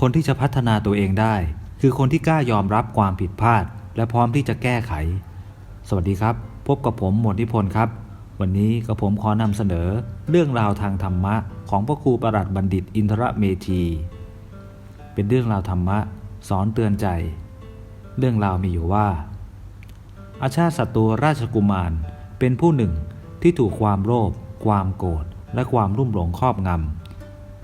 คนที่จะพัฒนาตัวเองได้ คือคนที่กล้ายอมรับความผิดพลาด และพร้อมที่จะแก้ไข สวัสดีครับ พบกับผมหมวดนิพนธ์ครับ วันนี้กับผมขอนำเสนอ เรื่องราวทางธรรมะ ของพระครูประหลัดบัณฑิตอินทรเมธี เป็นเรื่องราวธรรมะ สอนเตือนใจ เรื่องราวมีอยู่ว่า อาชาติศัตรูราชกุมารเป็นผู้หนึ่งที่ถูกความโลภความโกรธและความรุ่มหลงครอบงำ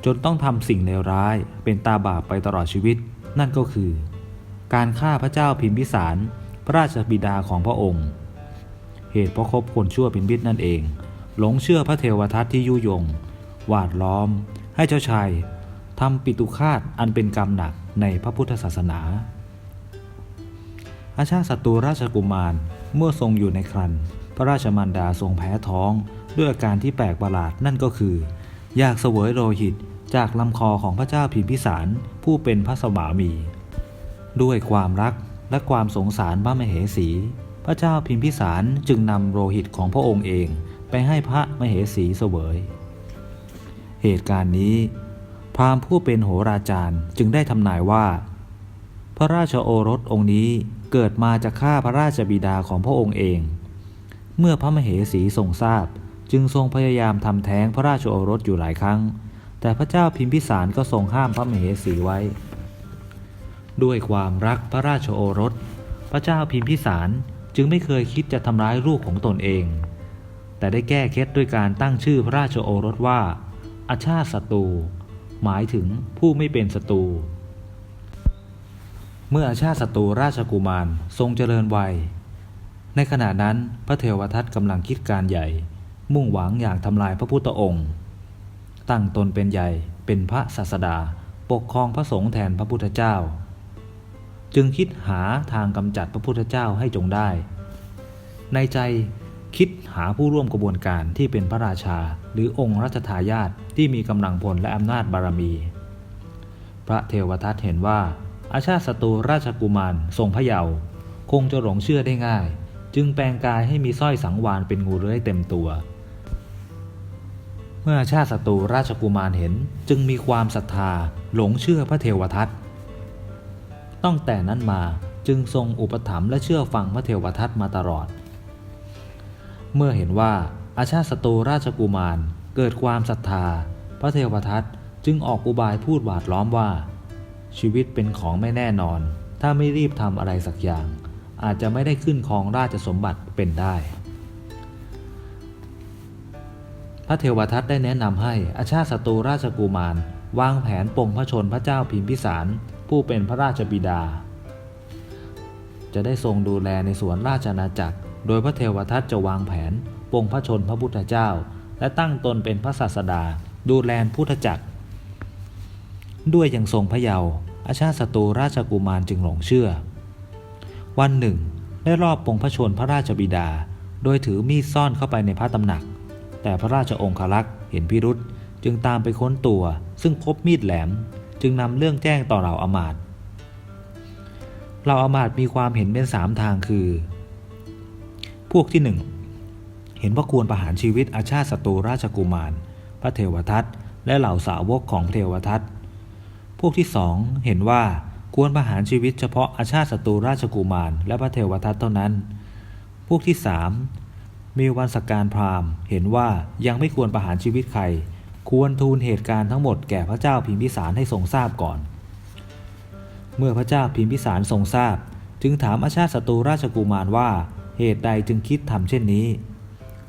จนต้องทำสิ่งเลวร้ายเป็นตาบาปไปตลอดชีวิต นั่นก็คือ การฆ่าพระเจ้าพิมพิสารพระราชบิดาของพระองค์ เหตุเพราะคบคนชั่วเป็นมิตรนั่นเอง หลงเชื่อพระเทวทัตที่ยุยง หวาดล้อม ให้เจ้าชายทำปิตุคาตอันเป็นกรรมหนักในพระพุทธศาสนาอาชาศัตรูราชกุมารเมื่อทรงอยู่ในครันพระราชมารดาทรงแพ้ท้องด้วยอาการที่แปลกประหลาดนั่นก็คือ อยากเสวยโลหิตจากลำคอของพระเจ้าพิมพิสารผู้เป็นพระสวามี ด้วยความรักและความสงสารพระมเหสี พระเจ้าพิมพิสารจึงนำโลหิตของพระองค์เองไปให้พระมเหสีเสวย เหตุการณ์นี้ พราหมณ์ผู้เป็นโหราจารย์จึงได้ทำนายว่า พระราชโอรสองค์นี้เกิดมาจากฆ่าพระราชบิดาของพระองค์เอง เมื่อพระมเหสีทรงทราบ จึงทรงพยายามทำแท้งพระราชโอรสอยู่หลายครั้ง แต่พระเจ้าพิมพิสารก็ทรงห้ามพระมเหสีไว้ ด้วยความรักพระราชโอรส พระเจ้าพิมพิสารจึงไม่เคยคิดจะทำร้ายลูกของตนเอง แต่ได้แก้เคล็ดด้วยการตั้งชื่อพระราชโอรสว่า อาชาติศัตรูหมายถึงผู้ไม่เป็นศัตรู เมื่ออาชาติศัตรูราชกุมารทรงเจริญวัย ในขณะนั้นพระเทวทัตกำลังคิดการใหญ่ มุ่งหวังอยากทำลายพระพุทธองค์ ตั้งตนเป็นใหญ่เป็นพระศาสดาปกครองพระสงฆ์แทนพระพุทธเจ้า จึงคิดหาทางกำจัดพระพุทธเจ้าให้จงได้ ในใจคิดหาผู้ร่วมกระบวนการที่เป็นพระราชาหรือองค์รัชทายาทที่มีกำลังพลและอำนาจบารมี พระเทวทัตเห็นว่า อาชาติศัตรูราชกุมารทรงพระเยาว์คงจะหลงเชื่อได้ง่าย จึงแปลงกายให้มีสร้อยสังวานเป็นงูเลื้อยเต็มตัว เมื่อชาติศัตรูราชกุมารเห็นจึงมีความศรัทธาหลงเชื่อพระเทวทัตตั้งแต่นั้นมาจึงทรงอุปถัมภ์และเชื่อฟังพระเทวทัตมาตลอด เมื่อเห็นว่าอาชาติศัตรูราชกุมารเกิดความศรัทธา พระเทวทัตจึงออกอุบายพูดหวาดล้อมว่า ชีวิตเป็นของไม่แน่นอน ถ้าไม่รีบทำอะไรสักอย่าง อาจจะไม่ได้ขึ้นครองราชสมบัติเป็นได้ พระเทวทัตได้แนะนำให้อาชาติศัตรูราชกุมาร วางแผนปงพระชนพระเจ้าพิมพิสาร ผู้เป็นพระราชบิดา จะได้ทรงดูแลในสวนราชอาณาจักร โดยพระเทวทัตจะวางแผนปงพระชนพระพุทธเจ้า และตั้งตนเป็นพระศาสดา ดูแลพุทธจักร ด้วยอยังทรงพระเยาว์อาชาติศัตรูราชกุมารจึงหลงเชื่อ วันหนึ่ง ได้รอบปงพระชนพระราชบิดา โดยถือมีดซ่อนเข้าไปในพระตำหนัก แต่พระราชองครักษ์เห็นพิรุษจึงตามไปค้นตัว ซึ่งพบมีดแหลม จึงนำเรื่องแจ้งต่อเหล่าอมาตย์เหล่าอมาตย์มีความเห็นเป็นสามทางคือ พวกที่หนึ่งเห็นว่าควรประหารชีวิตอาชาติศัตรูราชกุมาร พระเทวทัตและเหล่าสาวกของพระเทวทัตพวกที่สองเห็นว่าควรประหารชีวิตเฉพาะอาชาติศัตรูราชกุมาร และพระเทวทัตเท่านั้น พวกที่สาม มีวันสกการพราหมณ์ เห็นว่ายังไม่ควรประหารชีวิตใคร ควรทูลเหตุการณ์ทั้งหมดแก่พระเจ้าพิมพิสารให้ทรงทราบก่อน เมื่อพระเจ้าพิมพิสารทรงทราบ จึงถามอาชาติศัตรูราชกุมารว่า เหตุใดจึงคิดทำเช่นนี้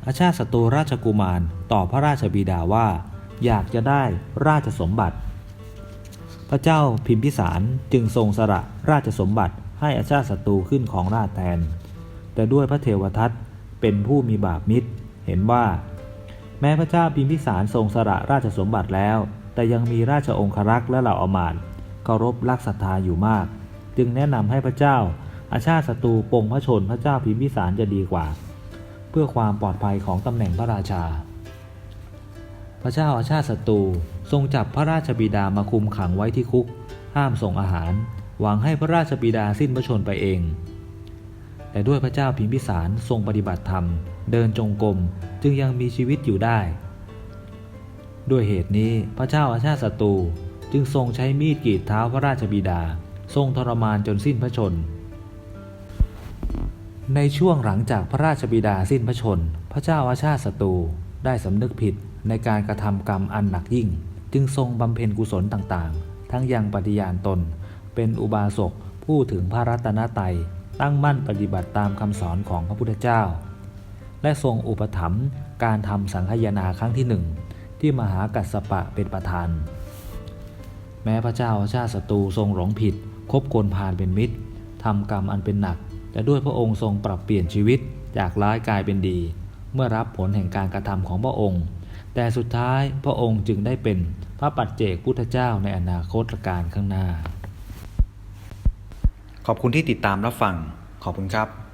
อาชาติศัตรูราชกุมารตอบพระราชบิดาว่า อยากจะได้ราชสมบัติ พระเจ้าพิมพิสารจึงทรงสละราชสมบัติให้อาชาติศัตรูขึ้นของราชแทน แต่ด้วยพระเทวทัต เป็นผู้มีบาปมิตร เห็นว่า แม้พระเจ้าพิมพิสารทรงสละราชสมบัติแล้ว แต่ยังมีราชองครักษ์และเหล่าอมาตย์เคารพรักศรัทธาอยู่มาก จึงแนะนำให้พระเจ้า อาชาติศัตรูปงพระชนพระเจ้าพิมพิสารจะดีกว่า เพื่อความปลอดภัยของตำแหน่งพระราชา พระเจ้าอาชาติศัตรูทรงจับพระราชบิดามาคุมขังไว้ที่คุก ห้ามส่งอาหาร หวังให้พระราชบิดาสิ้นพระชนไปเอง แต่ด้วยพระเจ้าพิมพิสารทรงปฏิบัติธรรม เดินจงกรมจึงยังมีชีวิตอยู่ได้ ด้วยเหตุนี้พระเจ้าอาชาติศัตรูจึงทรงใช้มีดกรีดเท้าพระราชบิดา ทรงทรมานจนสิ้นพระชน ในช่วงหลังจากพระราชบิดาสิ้นพระชน พระเจ้าอาชาติศัตรูได้สำนึกผิดในการกระทำกรรมอันหนักยิ่ง จึงทรงบำเพ็ญกุศลต่างๆ ทั้งยังปฏิญาณตน เป็นอุบาสกผู้ถึงพระรัตนตรัย ตั้งมั่นปฏิบัติตามคำสอนของพระพุทธเจ้า และทรงอุปถัมภ์การทำสังฆยนาครั้งที่หนึ่งที่มหากัสสปะเป็นประธาน แม้พระเจ้าชาติศัตรูทรงหลงผิด คบโกลพาลเป็นมิตรทำกรรมอันเป็นหนัก แต่ด้วยพระองค์ทรงปรับเปลี่ยนชีวิตจากร้ายกลายเป็นดี เมื่อรับผลแห่งการกระทำของพระองค์ แต่สุดท้ายพระองค์จึงได้เป็นพระปัจเจกพุทธเจ้าในอนาคตการข้างหน้า ขอบคุณที่ติดตามรับฟัง ขอบคุณครับ